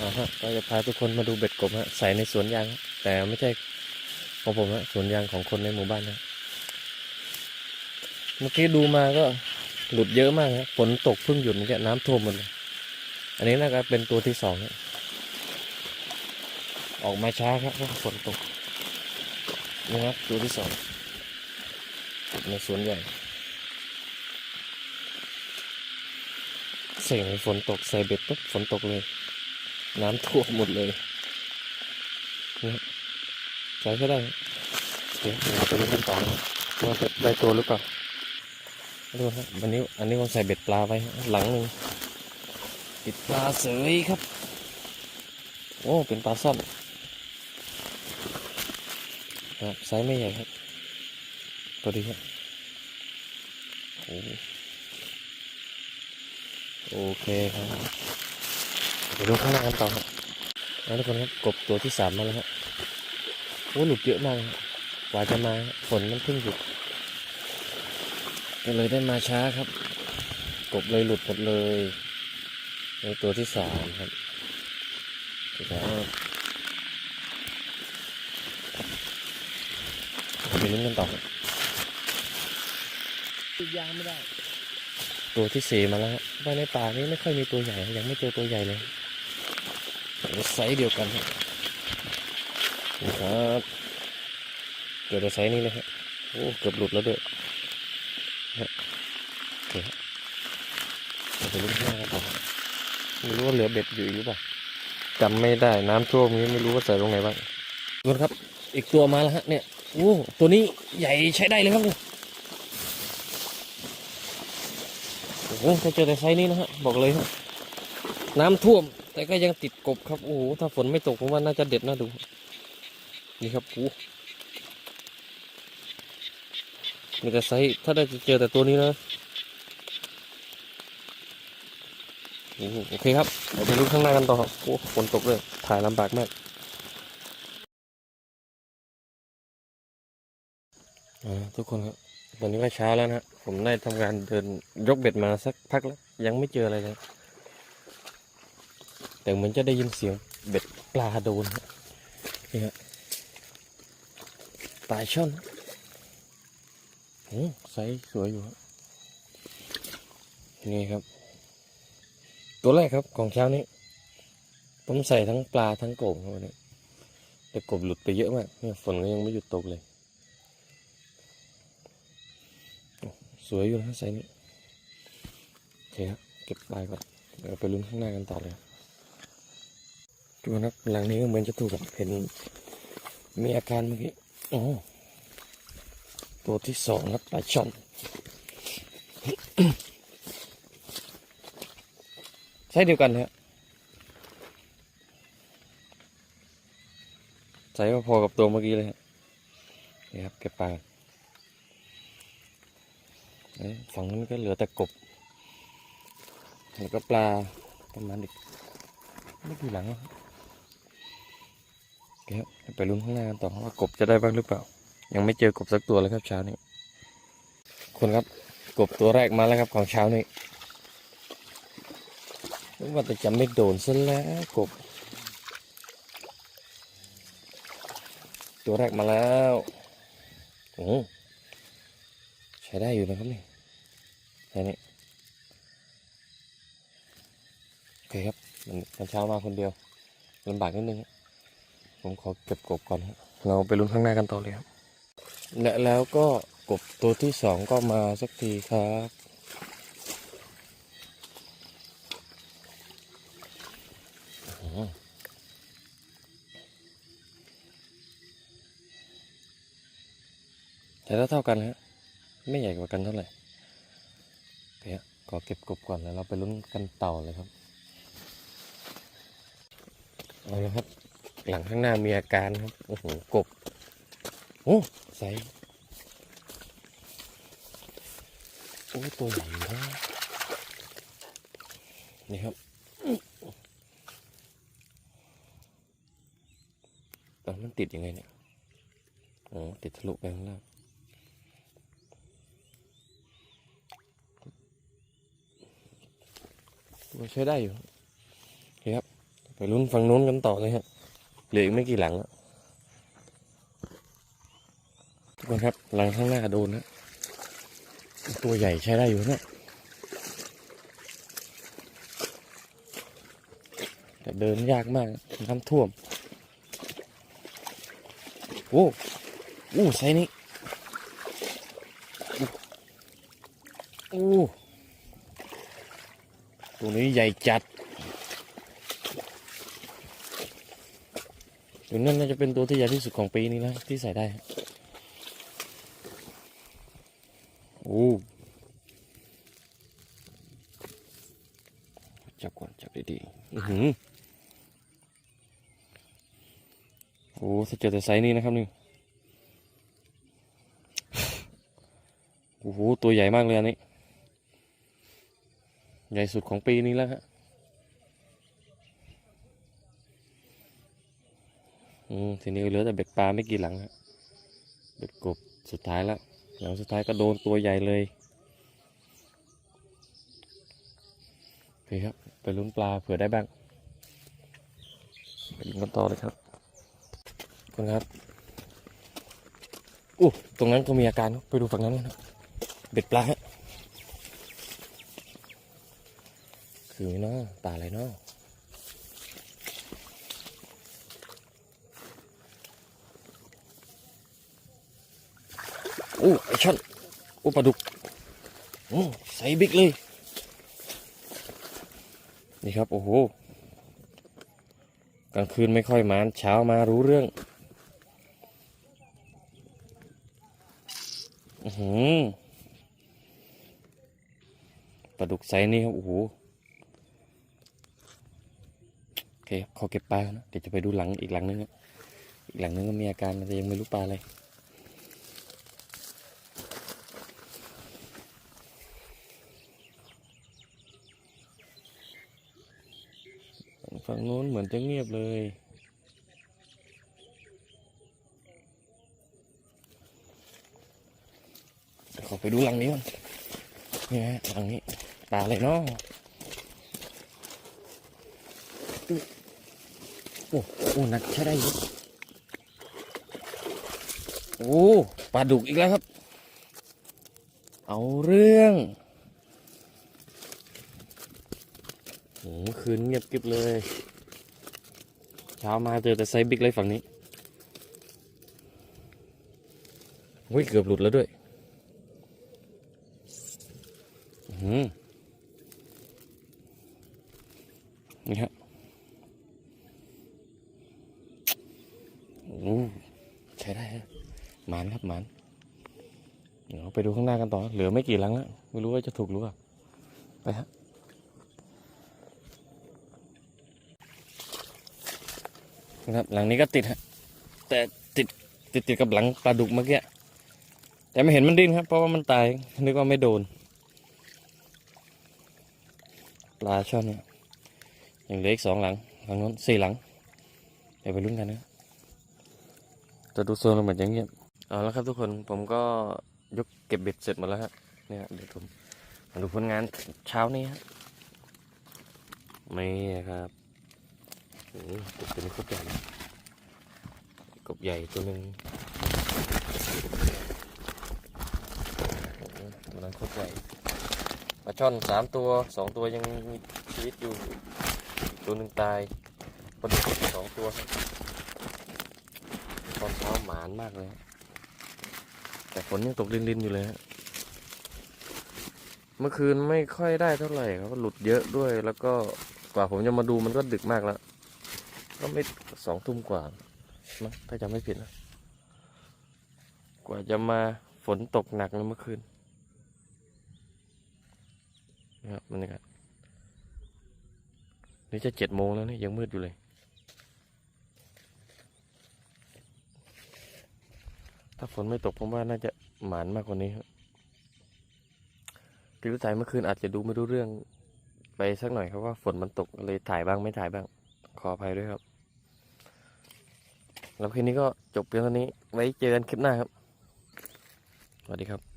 อ่าฮะก็จะพาทุกคนมาดูเบ็ดกบฮะใส่ในสวนยาง แต่ไม่ใช่ของผมฮะสวนยางของคนในหมู่บ้านนะเมื่อกี้ดูมาก็หลุดเยอะมากฮะฝนตกเพิ่งหยุดเมื่อกี้น้ำท่วมหมดเลยอันนี้น่าจะเป็นตัวที่สองฮะออกมาช้าครับเพราะฝนตกนี่ครับตัวที่สองในสวนใหญ่เสียงฝนตกใส่เบ็ดปุ๊บฝนตกเลย น้ำท่วมหมดเลยนี่ใช้ก็ได้เดี๋ยวเราไปดูกันต่อนะครับว่าจะได้ตัวหรือเปล่าดูครับวันนี้อันนี้ผมใส่เบ็ดปลาไว้หลังหนึ่งติดปลาเสยครับ โอ้ เป็นปลาซ่อนครับไซส์ไม่ใหญ่ครับ ตัวดีครับโอโอเคครับ ไปดูข้างหน้ากันต่อครับแล้วทุกคนครับกบตัวที่สามมาแล้วฮะโอ้หลุดเยอะมากครับกว่าจะมาฝนมันเพิ่งหยุดก็เลยได้มาช้าครับ กบเลยหลุดหมดเลยในตัวที่สามครับตัวที่สามไปลุ้นกันต่อครับติดยางไม่ได้ ตัวที่สี่มาแล้วฮะว่าในป่านี้ไม่ค่อยมีตัวใหญ่ยังไม่เจอตัวใหญ่เลย ไซส์เดียวกันครับนี่ครับเกิดไซส์นี้เลยครับโอ้เกือบหลุดแล้วด้วยฮะโอเคครับเราไปลุ้นข้างหน้ากันต่อครับไม่รู้ว่าเหลือเบ็ดอยู่หรือเปล่าจำไม่ได้น้ำท่วมนี้ไม่รู้ว่าใส่ตรงไหนบ้างดูครับ อีกตัวมาแล้วฮะเนี่ยโอ้ตัวนี้ใหญ่ใช้ได้เลยครับเนี่ยโอ้โหถ้าเจอแต่ไซส์นี้นะฮะบอกเลยฮะน้ำท่วม แต่ก็ยังติดกบครับโอ้โหถ้าฝนไม่ตกผมว่าน่าจะเด็ดน่าดูนี่ครับโอ้มีแต่ไซส์ถ้าได้เจอแต่ตัวนี้นะโอเคครับเดี๋ยวไปลุ้นข้างหน้ากันต่อครับโอ้ฝนตกเลยถ่ายลำบากมากทุกคนครับตอนนี้ก็เช้าแล้วนะฮะผมได้ทำการเดินยกเบ็ดมาสักพักแล้ว ยังไม่เจออะไรเลย แต่เหมือนจะได้ยินเสียงเบ็ดปลาโดนนี่ฮะปลาช่อนโอ้ไซส์สวยอยู่ฮะนี่ครับ ตัวแรกครับของเช้านี้ ผมใส่ทั้งปลาทั้งกบครับวันนี้แต่กบหลุดไปเยอะมากเนี่ยฝนก็ยังไม่หยุดตกเลย สวยอยู่นะไซส์นี้โอเคครับเก็บปลายก่อนเดี๋ยวไปลุ้นข้างหน้ากันต่อเลย ดูนะครับหลังนี้ก็เหมือนจะถูกกับเห็นมีอาการเมื่อกี้โอ้ตัวที่สองครับปลาช่อนใช่เดียวกันฮะใส่พอกับตัวเมื่อกี้เลยฮะนี่ครับเก็บปลาฝั่งนั้นก็เหลือแต่กบ แล้วก็ปลาประมาณอีกไม่กี่หลังแล้ว เคครับเดี๋ยวไปลุ้นข้างหน้าต่อว่ากบจะได้บ้างหรือเปล่า ยังไม่เจอกบสักตัวเลยครับเช้านี้คนครับกบตัวแรกมาแล้วครับของเช้านี้นึกว่าแต่จะไม่โดนซะแล้วกบ ตัวแรกมาแล้วโอ้ใช้ได้อยู่นะครับนี่แค่นี้โอเคครับมันมันเช้ามาคนเดียวลำบากนิดนึงครับ ผมขอเก็บกบก่อนครับเราไปลุ้นข้างหน้ากันต่อเลยครับ และแล้วก็กบตัวที่สองก็มาสักทีครับ แต่เท่าเท่ากันฮะไม่ใหญ่กว่ากันเท่าไหร่เคฮะขอเก็บกบก่อนแล้วเราไปลุ้นกันเต่าเลยครับ เอาละครับ หลังข้างหน้ามีอาการครับ โอ้โห กบ โอ้ใสโอ้ตัวใหญ่นะนี่ครับแต่มันติดยังไงเนี่ยอ๋อติดทะลุไปข้างล่างใช้ได้อยู่ครับไปลุ้นฝั่งนู้นกันต่อเลยฮะเห ลืออีกไม่กี่หลังแล้วทุกคนครับ หลังข้างหน้าโดนนะ ตัวใหญ่ใช้ได้อยู่นะแต่เดินยากมากน้ำท่วม โอ้โอ้ไซนี้โอ้ตัวนี้ใหญ่จัด นั้นน่าจะเป็นตัวที่ใหญ่ที่สุดของปีนี้แล้วที่ใส่ได้โอ้จับก่อนจับดีๆอือหือโอ้ถ้าเจอแต่ไซส์นี้นะครับนี่โอ้โหตัวใหญ่มากเลยอันนี้ ใหญ่สุดของปีนี้แล้วฮะ อืมทีนี้เหลือแต่เบ็ดปลาไม่กี่หลังฮะเบ็ดกบสุดท้ายแล้วหลังสุดท้ายก็โดนตัวใหญ่เลยโอเคครับไปลุ้นปลาเผื่อได้บ้างไปลุ้นกันต่อเลยครับคุณครับอู้ตรงนั้นก็มีอาการครับไปดูฝั่งนั้นนครับเบ็ดปลาฮะคือเนาะปลาอะไรเนาะ โอ้ไอช่อนโอ้ปลาดุกโอ้ใส่บิ๊กเลย นี่ครับ โอ้โห กลางคืนไม่ค่อยมานเช้ามารู้เรื่องอือหือปลาดุกไซส์นี้ครับ โอ้โห โอเคขอเก็บปลานะเดี๋ยวจะไปดูหลังอีกหลังนึงอะอีกหลังนึงก็มีอาการแต่ยังไม่รู้ปลาอะไร ฝั่งโน้นเหมือนจะเงียบเลย ขอไปดูหลังนี้ก่อนนี่ฮะหลังนี้ปลาอะไรเนาะโอ้โอ้หนักใช้ได้อยู่โอ้ปลาดุกอีกแล้วครับ เอาเรื่องโอ้ เมื่อคืนเงียบกริบเลย เช้ามาเจอแต่ไซส์บิ๊กเลยฝั่งนี้โอ้ยเกือบหลุดแล้วด้วยอืมนี่ฮะโอ้ใช้ได้ฮะหมานครับหมานเดี๋ยวไปดูข้างหน้ากันต่อ เหลือไม่กี่ลังแล้ว ไม่รู้ว่าจะถูกหรือเปล่าไปฮะ นะครับ หลังนี้ก็ติดฮะแต่ติดติดติดกับหลังปลาดุกเมื่อกี้แต่ไม่เห็นมันดิ้นครับ เพราะว่ามันตายนึกว่าไม่โดน ปลาช่อนเนี่ยยังเหลืออีกสองหลังหลังนู้นสี่หลังเดี๋ยวไปลุ้นกันนะจะดูโซนเราเหมือนจะเงียบเอาแล้วครับทุกคนผมก็ยกเก็บเบ็ดเสร็จหมดแล้วฮะเนี่ยเดี๋ยวผมมาดูผลงานเช้านี้ฮะนี่ครับ โอ้โหกบตัวนี้โคตรใหญ่กบใหญ่ตัวหนึ่งตัวนั้นโคตรใหญ่ปลาช่อนสามตัวสองตัวยังมีชีวิตอยู่ ตัวหนึ่งตายปลาดุกสองตัวตอนเช้าหมานมากเลย แต่ฝนยังตกลินๆอยู่เลยฮะเมื่อคืนไม่ค่อยได้เท่าไหร่ครับหลุดเยอะด้วยแล้วก็กว่าผมจะมาดูมันก็ดึกมากแล้ว ก็ไม่สองทุ่มกว่ามั้งถ้าจำไม่ผิดนะ กว่าจะมาฝนตกหนักเลยเมื่อคืนนะครับบรรยากาศนี่จะเจ็ดโมงแล้วนี่ยังมืดอยู่เลย ถ้าฝนไม่ตกผมว่าน่าจะหมานมากกว่านี้ครับกิรุสายเมื่อคืนอาจจะดูไม่รู้เรื่องไปสักหน่อยครับว่าฝนมันตกเลยถ่ายบ้างไม่ถ่ายบ้าง ขออภัยด้วยครับ แล้วคลิปนี้ก็จบเพียงเท่านี้ ไว้เจอกันคลิปหน้าครับ สวัสดีครับ